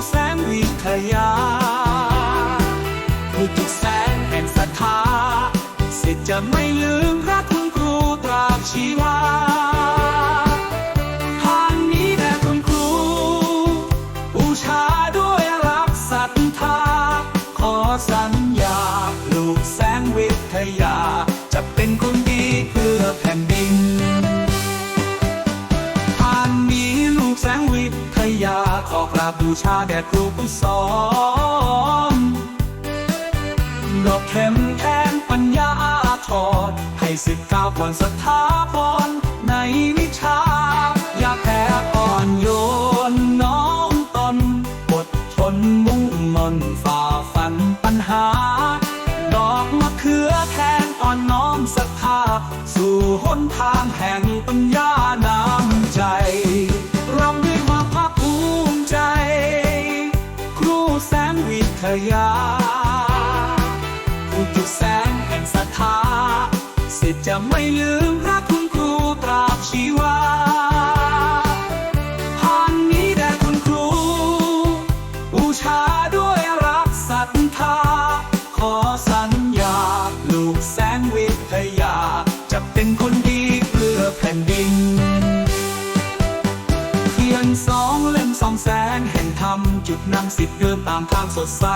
ของแสงวิทยาครูจุดแสงแห่งศรัทธาสิทจะไม่ลืมรักคุณครูตราชีวา แสงวิทยาขอกราบบูชาแด่ครูผู้สอนดอกเข็มแทนปัญญาอาทรให้สิทธิ์ก้าวผ่อนสถาพรในวิชา อยากแพ้อ่อนโยนน้อมตนอดทนมุ่งมันฝ่าฟันปัญหา ดอกมะเขือแทนอ่อนน้อมศรัทธาสู่หนทางแห่งปัญญา ยาผู้จุดแสงแห่งศรัทธาสิจะไม่ลืม จุดนำสิทธิ์เดินตามทางสดใส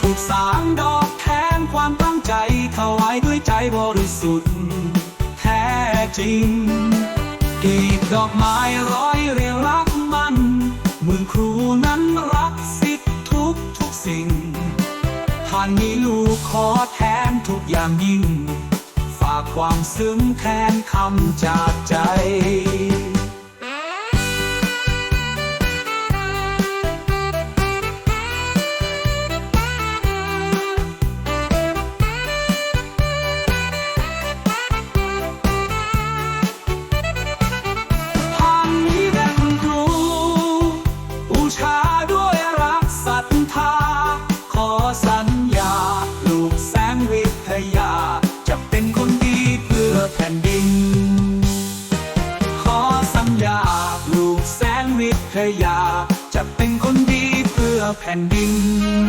ถูกสางดอกแทนความตั้งใจถวายด้วยใจบริสุทธิ์แท้จริง กีบดอกไม้ร้อยเรียงรักมันมือครูนั้นรักสิทธิ์ทุกทุกสิ่งท่านนี้ลูกขอแทนทุกอย่างยิ่ง ฝากความซึ้งแทนคำจากใจ กแสงวิทยะ จะเป็นคนดีเพื่อแผ่นดิน